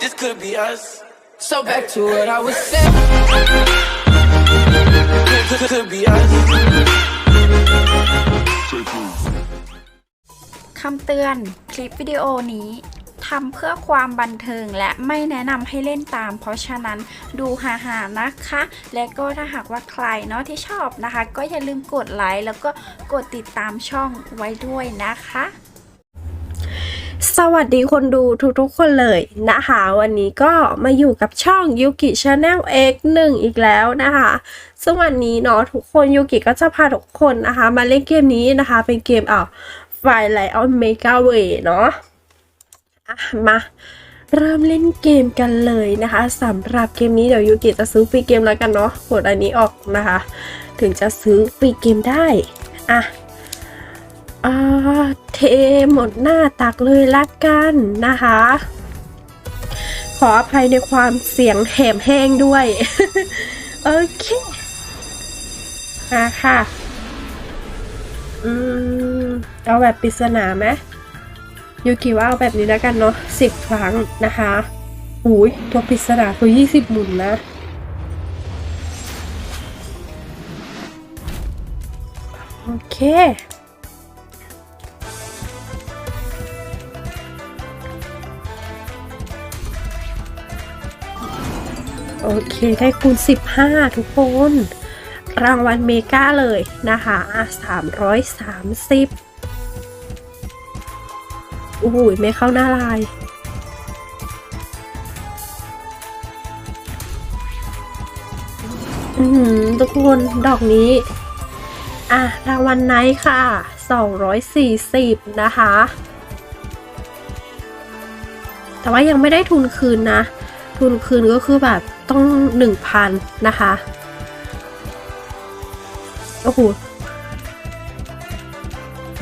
this could be us. So back to what I was saying. Could, could, could be us. คำเตือน คลิปวิดีโอนี้ทำเพื่อความบันเทิงและไม่แนะนำให้เล่นตาม เพราะฉะนั้นดูหาๆนะคะ และก็ถ้าหากว่าใครเนาะที่ชอบนะคะ ก็อย่าลืมกดไลค์แล้วก็กดติดตามช่องไว้ด้วยนะคะ สวัสดีคนดูทุกๆคนเลยนะคะวันนี้ก็มาอยู่กับช่อง Yuki Channel X1 อีกแล้วนะคะซึ่งวันนี้เนาะทุกคนยูกิก็จะพาทุกคนนะคะ มาเล่นเกมนี้นะคะ เป็นเกมอ่าไฟไลออนเมกาเวเนาะอะมาเริ่มเล่นเกมกันเลยนะคะสำหรับเกมนี้เดี๋ยวยูกิจะซื้อฟรีเกมแล้วกันเนาะกดอันนี้ออกนะคะ ถึงจะซื้อฟรีเกมได้อะ เทหมดหน้าตักเลยละกันนะคะ ขออภัยในความเสียงแหบแห้งด้วย โอเคมาค่ะ อืม เอาแบบปริศนาไหมยูกิว่าเอาแบบนี้แล้วกันเนาะสิบครั้งนะคะอุ้ยตัวปริศนาคือยี่สิบหมุนนะโอเค โอเค ได้คูณ 15 ทุกคน รางวัลเมกาเลยนะคะอะ330โอ้โหไม่เข้าหน้าลาย อือหือทุกคนดอกนี้ อะ รางวัลไนท์ค่ะ 240 นะคะ แต่ว่ายังไม่ได้ทุนคืนนะ ทุนคืนก็คือแบบ ต้องหนึ่งพันนะคะ โอ้โห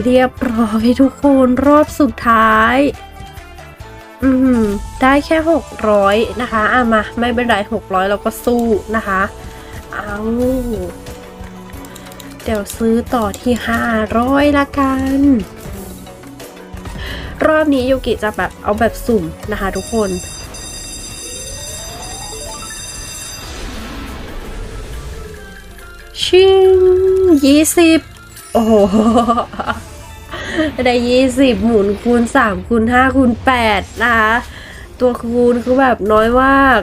เรียบร้อยทุกคนรอบสุดท้าย อืม ได้แค่หกร้อยนะคะ อะมา ไม่เป็นไรหกร้อยเราก็สู้นะคะ เอาเดี๋ยวซื้อต่อที่ห้าร้อยละกันรอบนี้ยูกิจะแบบเอาแบบสุ่มนะคะทุกคน ชิงยี่สิบโอ้โหได้ยี่สิบหมุนคูณสามคูณห้าคูณแปดนะคะตัวคูณคือแบบน้อยมาก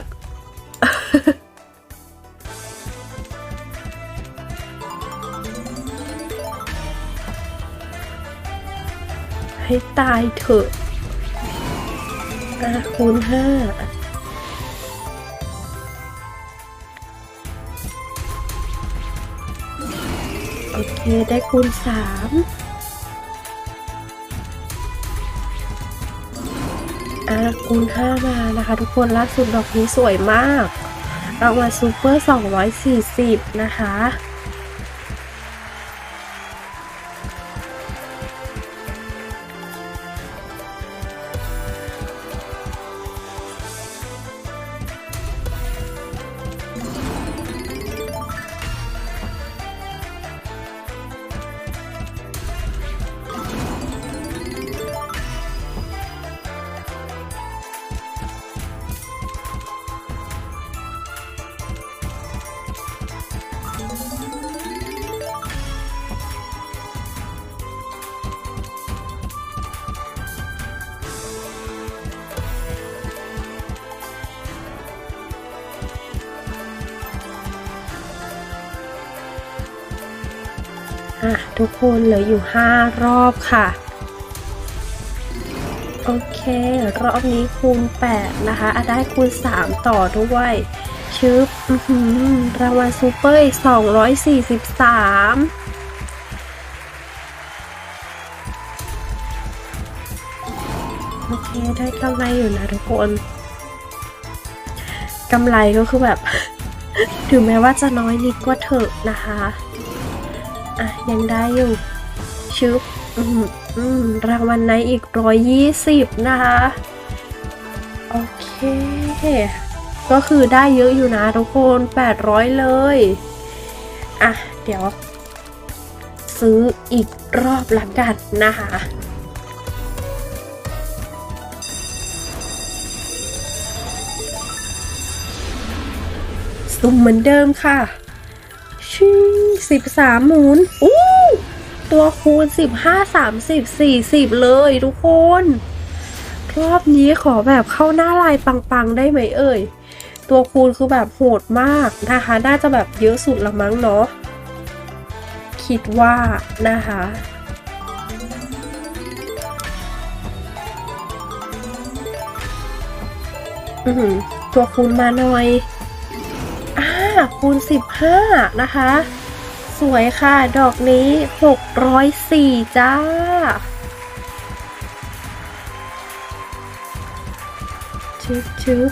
ให้ตายเถอะอะคูณห้า โอเค ได้คูณสามอะคูณห้ามานะคะ ทุกคนล่าสุดดอกนี้สวยมากรางวัลซูเปอร์ 240 นะคะ อะทุกคนเหลืออยู่ 5 รอบค่ะ โอเค รอบนี้คูณ 8 นะคะอะได้คูณ 3 ต่อด้วยชึบรางวัลซูเปอร์อีก 243โอเคได้กำไรอยู่นะทุกคนกำไรก็คือแบบ ถึงแม้ว่าจะน้อยนิดก็เถอะนะคะ อะ ยังได้อยู่ ชึบรางวัลไหนอีกร้อยยี่สิบนะคะ โอเค ก็คือได้เยอะอยู่นะทุกคนแปดร้อยเลย อะ เดี๋ยว ซื้ออีกรอบละกันนะคะซุ่มเหมือนเดิมค่ะ ชิสิบสามหมุนอู้ตัวคูณสิบห้าสามสิบสี่สิบเลยทุกคน รอบนี้ขอแบบเข้าหน้าลายปังๆ ได้ไหมเอ่ย ตัวคูณคือแบบโหดมากนะคะ น่าจะแบบเยอะสุดละมั้งเนาะคิดว่านะคะอือหือตัวคูณมาหน่อย อ่าคูณ15 นะคะ สวยค่ะ ดอกนี้ 604 จ้า ชึบชึบ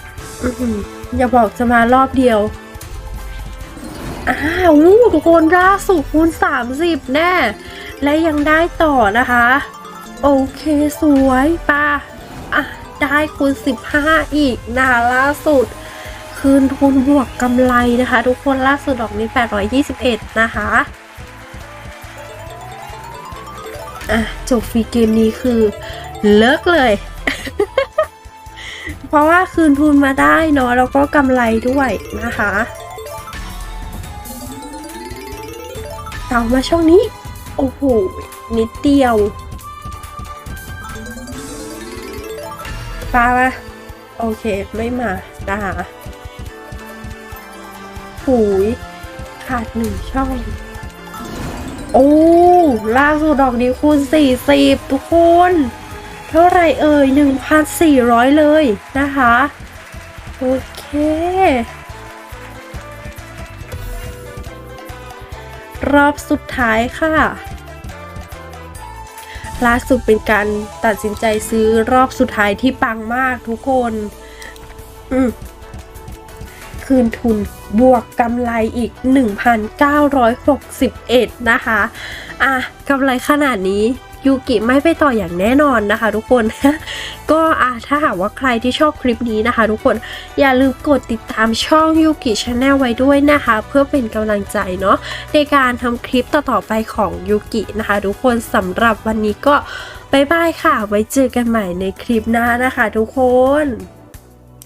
อย่าบอกจะมารอบเดียว อ้าวทุกคนล่าสุดคูณ 30 แน่ และยังได้ต่อนะคะ โอเคสวยป่ะ อะ ได้คูณ 15 อีกนะล่าสุด คืนทุนบวกกำไรนะคะ ทุกคนล่าสุดดอกนี้ 821 นะคะอะจบฟรีเกมนี้คือเลิกเลย เพราะว่าคืนทุนมาได้เนาะแล้วก็กำไรด้วยนะคะเต่ามาช่องนี้ โอ้โห นิดเดียวปลามาโอเค ไม่มานะคะ หูยขาดหนึ่งช่อง โอ้ล่าสุดดอกนี้คูณ 40 ทุกคน เท่าไรเอ่ย 1,400 เลยนะคะ โอเค รอบสุดท้ายค่ะล่าสุดเป็นการตัดสินใจซื้อรอบสุดท้ายที่ปังมากทุกคน อืม คืนทุนบวกกำไรอีก 1,961 นะคะ อะกำไรขนาดนี้ยูกิไม่ไปต่ออย่างแน่นอนนะคะทุกคน ก็อะถ้าหากว่าใครที่ชอบคลิปนี้นะคะ ทุกคนอย่าลืมกดติดตามช่องยูกิชาแนลไว้ด้วยนะคะ เพื่อเป็นกำลังใจเนาะในการทำคลิปต่อๆไปของยูกินะคะ ทุกคนสำหรับวันนี้ก็บายบายค่ะ ไว้เจอกันใหม่ในคลิปหน้านะคะทุกคน